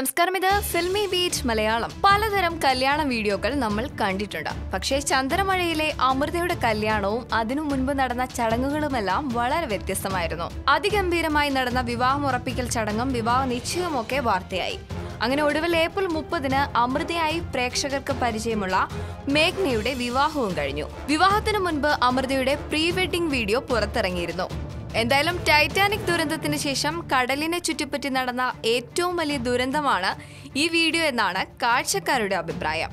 നമസ്കാരം ഇത് filmy beat Malayalam. പലതരം കല്യാണ വീഡിയോകൾ നമ്മൾ കണ്ടിട്ടുണ്ട്. പക്ഷേ ചന്ദ്രമഴയിലെ അമൃതയുടെ കല്യാണവും അതിനു മുൻപ് നടന്ന ചടങ്ങുകളുമെല്ലാം വളരെ വ്യത്യസ്തമായിരുന്നു. അതിഗംഭീരമായി നടന്ന വിവാഹം ഉറപ്പിക്കൽ ചടങ്ങും വിവാഹ നിശ്ചയവുമൊക്കെ വാർത്തയായി. അങ്ങനെ ഒടുവിൽ ഏപ്രിൽ മുപ്പതിന് അമൃതയായി പ്രേക്ഷകർക്ക് പരിചയമുള്ള മേഘ്നയുടെ വിവാഹവും കഴിഞ്ഞു. വിവാഹത്തിനു മുൻപ് അമൃതയുടെ പ്രീ വെഡിംഗ് വീഡിയോ പുറത്തിറങ്ങിയിരുന്നു. എന്തായാലും ടൈറ്റാനിക് ദുരന്തത്തിന് ശേഷം കടലിനെ ചുറ്റിപ്പറ്റി നടന്ന ഏറ്റവും വലിയ ദുരന്തമാണ് ഈ വീഡിയോ എന്നാണ് കാഴ്ചക്കാരുടെ അഭിപ്രായം.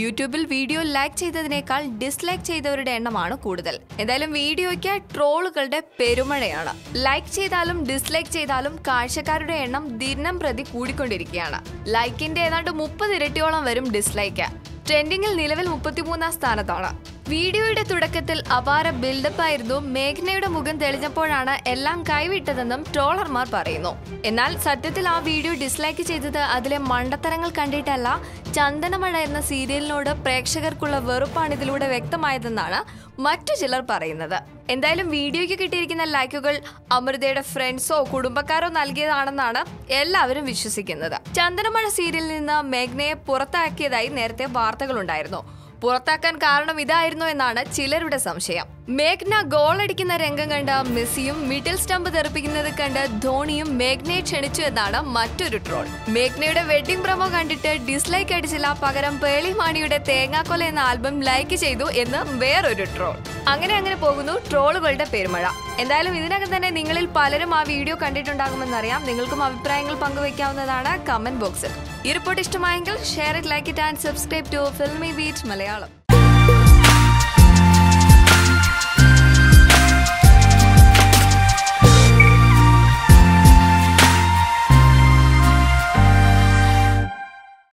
യൂട്യൂബിൽ വീഡിയോ ലൈക്ക് ചെയ്തതിനേക്കാൾ ഡിസ്ലൈക്ക് ചെയ്തവരുടെ എണ്ണമാണ് കൂടുതൽ. എന്തായാലും വീഡിയോയ്ക്ക് ട്രോളുകളുടെ പെരുമഴയാണ്. ലൈക്ക് ചെയ്താലും ഡിസ്ലൈക്ക് ചെയ്താലും കാഴ്ചക്കാരുടെ എണ്ണം ദിനം പ്രതി കൂടിക്കൊണ്ടിരിക്കുകയാണ്. ലൈക്കിന്റെ ഏതാണ്ട് മുപ്പത് ഇരട്ടിയോളം വരും ഡിസ്ലൈക്ക് ട്രെൻഡിങ്ങിൽ നിലവിൽ മുപ്പത്തിമൂന്നാം സ്ഥാനത്താണ്. വീഡിയോയുടെ തുടക്കത്തിൽ അപാര ബിൽഡപ്പ് ആയിരുന്നു മേഘ്നയുടെ മുഖം തെളിഞ്ഞപ്പോഴാണ് എല്ലാം കൈവിട്ടതെന്നും ട്രോളർമാർ പറയുന്നു. എന്നാൽ സത്യത്തിൽ ആ വീഡിയോ ഡിസ്ലൈക്ക് ചെയ്തത് അതിലെ മണ്ടത്തരങ്ങൾ കണ്ടിട്ടല്ല ചന്ദനമഴ എന്ന സീരിയലിനോട് പ്രേക്ഷകർക്കുള്ള വെറുപ്പാണ് ഇതിലൂടെ വ്യക്തമായതെന്നാണ് മറ്റു ചിലർ പറയുന്നത്. എന്തായാലും വീഡിയോയ്ക്ക് കിട്ടിയിരിക്കുന്ന ലൈക്കുകൾ അമൃതയുടെ ഫ്രണ്ട്സോ കുടുംബക്കാരോ നൽകിയതാണെന്നാണ് എല്ലാവരും വിശ്വസിക്കുന്നത്. ചന്ദനമഴ സീരിയലിൽ നിന്ന് മേഘ്നയെ പുറത്താക്കിയതായി നേരത്തെ വാർത്തകളുണ്ടായിരുന്നു. പുറത്താക്കാൻ കാരണം ഇതായിരുന്നു എന്നാണ് ചിലരുടെ സംശയം. മേഘ്ന ഗോൾ അടിക്കുന്ന രംഗം കണ്ട മെസ്സിയും മിഡിൽ സ്റ്റംപ് തെറിപ്പിക്കുന്നത് കണ്ട് ധോണിയും മേഘ്നയെ ക്ഷണിച്ചു എന്നാണ് മറ്റൊരു ട്രോൾ മേഘ്നയുടെ വെഡിംഗ് പ്രമോ കണ്ടിട്ട് ഡിസ്ലൈക്ക് അടിച്ചില്ല പകരം പേളി മാണിയുടെ തേങ്ങാക്കൊല എന്ന ആൽബം ലൈക്ക് ചെയ്തു എന്ന് വേറൊരു ട്രോൾ അങ്ങനെ അങ്ങനെ പോകുന്നു. ട്രോളുകളുടെ പെരുമഴ. എന്തായാലും ഇതിനകം തന്നെ നിങ്ങളിൽ പലരും ആ വീഡിയോ കണ്ടിട്ടുണ്ടാകുമെന്നറിയാം നിങ്ങൾക്കും അഭിപ്രായങ്ങൾ പങ്കുവയ്ക്കാവുന്നതാണ് കമന്റ് ബോക്സിൽ. ഈ റിപ്പോർട്ട് ഇഷ്ടമായെങ്കിൽ share it like it and subscribe to Filmi Beat Malayalam.